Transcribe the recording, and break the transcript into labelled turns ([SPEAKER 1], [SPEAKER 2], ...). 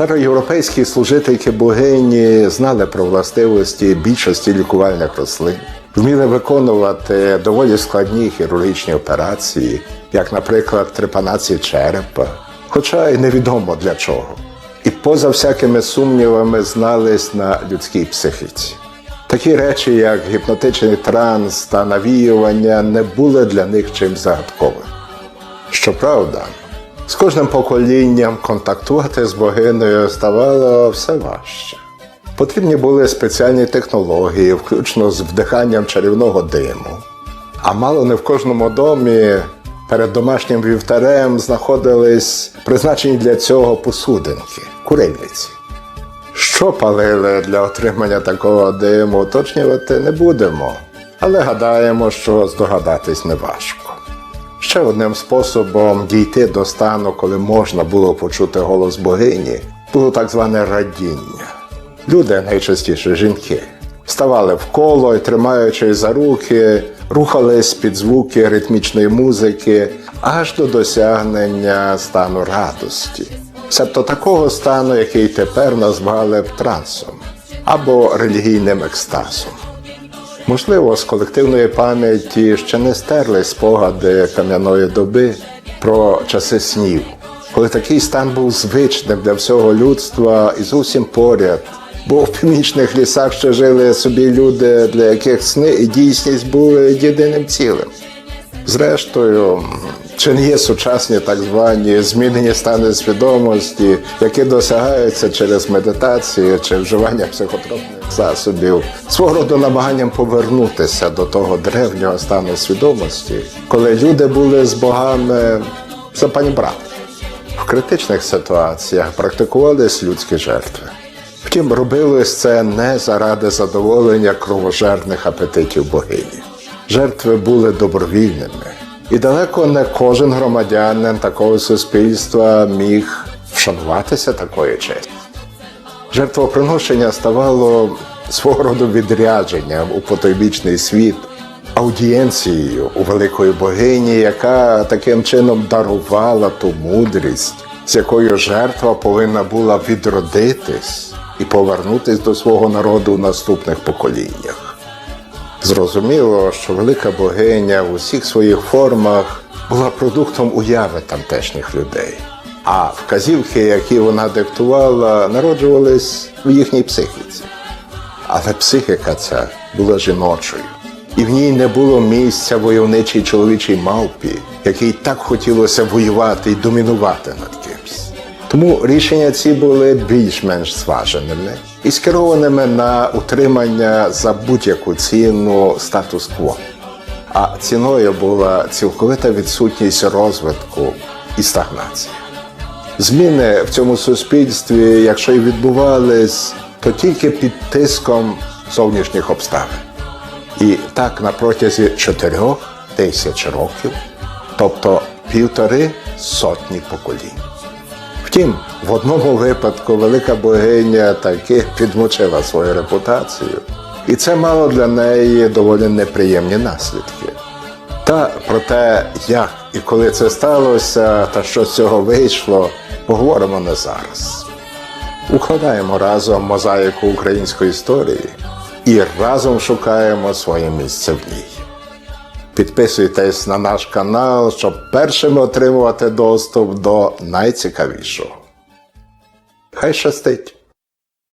[SPEAKER 1] Староєвропейські служительки богині знали про властивості більшості лікувальних рослин, вміли виконувати доволі складні хірургічні операції, як, наприклад, трепанацію черепа, хоча й невідомо для чого. І поза всякими сумнівами знались на людській психіці. Такі речі, як гіпнотичний транс та навіювання, не були для них чим загадковим. Щоправда, з кожним поколінням контактувати з богинею ставало все важче. Потрібні були спеціальні технології, включно з вдиханням чарівного диму. А мало не в кожному домі перед домашнім вівтарем знаходились призначені для цього посудинки, курильниці. Що палили для отримання такого диму, уточнювати не будемо, але гадаємо, що здогадатись неважко. Ще одним способом дійти до стану, коли можна було почути голос богині, було так зване радіння. Люди, найчастіше жінки, ставали в коло і, тримаючись за руки, рухались під звуки ритмічної музики аж до досягнення стану радості, себто такого стану, який тепер назвали б трансом або релігійним екстазом. Можливо, з колективної пам'яті ще не стерли спогади кам'яної доби про часи снів, коли такий стан був звичним для всього людства і зовсім поряд. Бо в північних лісах ще жили собі люди, для яких сни і дійсність були єдиним цілим. Зрештою, чи не є сучасні так звані змінені стани свідомості, які досягаються через медитацію чи вживання психотропних засобів, свого роду намаганням повернутися до того древнього стану свідомості, коли люди були з богами за пані брат. В критичних ситуаціях практикувались людські жертви. Втім, робилось це не заради задоволення кровожерних апетитів богині. Жертви були добровільними, і далеко не кожен громадянин такого суспільства міг вшануватися такої честі. Жертвоприношення ставало свого роду відрядженням у потойбічний світ, аудієнцією у великої богині, яка таким чином дарувала ту мудрість, з якою жертва повинна була відродитись і повернутись до свого народу в наступних поколіннях. Зрозуміло, що велика богиня в усіх своїх формах була продуктом уяви тамтешніх людей, а вказівки, які вона диктувала, народжувались в їхній психіці. Але психіка ця була жіночою, і в ній не було місця войовничій чоловічій мавпі, якій так хотілося воювати і домінувати над кимсь. Тому рішення ці були більш-менш зваженими і скерованими на утримання за будь-яку ціну статус-кво. А ціною була цілковита відсутність розвитку і стагнація. Зміни в цьому суспільстві, якщо й відбувались, то тільки під тиском зовнішніх обставин. І так на протязі чотирьох тисяч років, тобто півтори сотні поколінь. Втім, в одному випадку велика богиня таки підмочила свою репутацію, і це мало для неї доволі неприємні наслідки. Та про те, як і коли це сталося, та що з цього вийшло, поговоримо не зараз. Укладаємо разом мозаїку української історії і разом шукаємо своє місце в ній. Підписуйтесь на наш канал, щоб першими отримувати доступ до найцікавішого. Хай щастить!